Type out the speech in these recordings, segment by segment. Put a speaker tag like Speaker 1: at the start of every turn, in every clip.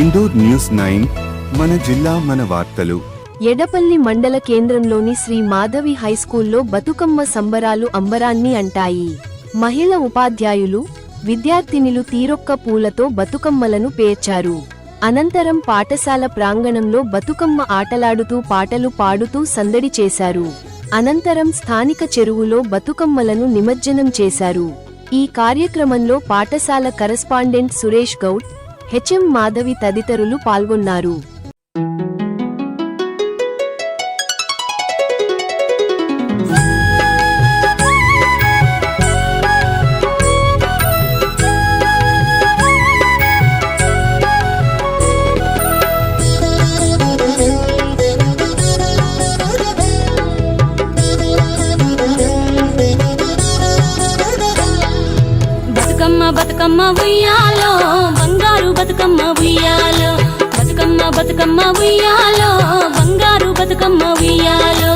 Speaker 1: Indoor news nine మన జిల్లా మన వార్తలు.
Speaker 2: ఎడపల్లి మండల కేంద్రంలోని శ్రీ మాధవి హైస్కూల్లో బతుకమ్మ సంబరాలు అంబరాన్ని అంటాయి. మహిళ ఉపాధ్యాయులు విద్యార్థినిలు తీరొక్క పూలతో బతుకమ్మలను పేర్చారు. అనంతరం పాఠశాల ప్రాంగణంలో బతుకమ్మ ఆటలాడుతూ పాటలు పాడుతూ సందడి చేశారు. అనంతరం స్థానిక చెరువులో బతుకమ్మలను నిమజ్జనం చేశారు. ఈ కార్యక్రమంలో పాఠశాల కరస్పాండెంట్ సురేష్ గౌడ్ హెచ్ఎం మాధవి తదితరులు పాల్గొన్నారు.
Speaker 3: బతుకమ్మ బతుకమ్మ ఉయ్యాలో ఉయ్యాలో బంగారు బతుకమ్మ ఉయ్యాలో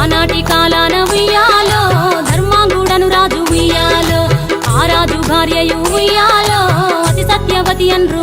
Speaker 3: ఆనాటి కాలాన ఉయ్యాలో ధర్మాంగుడను రాజు ఉయ్యాలో ఆ రాజు భార్యయు ఉయ్యాలో అతి సత్యవతి అన్రు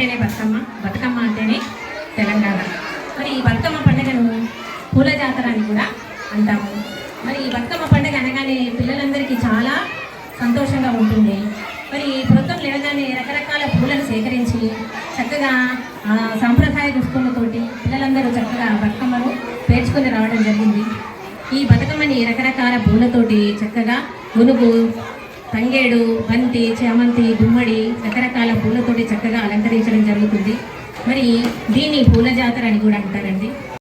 Speaker 4: అంటేనే బతుకమ్మ. బతుకమ్మ అంటేనే తెలంగాణ. మరి ఈ బతుకమ్మ పండుగను పూల జాతర అని కూడా అంటాము. మరి ఈ బతుకమ్మ పండుగ అనగానే పిల్లలందరికీ చాలా సంతోషంగా ఉంటుంది. మరి ప్రభుత్వం లేవగానే రకరకాల పూలను సేకరించి చక్కగా సాంప్రదాయ దుస్తులతోటి పిల్లలందరూ చక్కగా బతుకమ్మను పేర్చుకొని రావడం జరిగింది. ఈ బతుకమ్మని రకరకాల పూలతోటి చక్కగా గునుగు తంగేడు బంతి చామంతి గుమ్మడి రకరకాల పూలతోటి చక్కగా అలంకరించడం జరుగుతుంది. మరి దీన్ని పూల జాతర అని కూడా అంటారండి.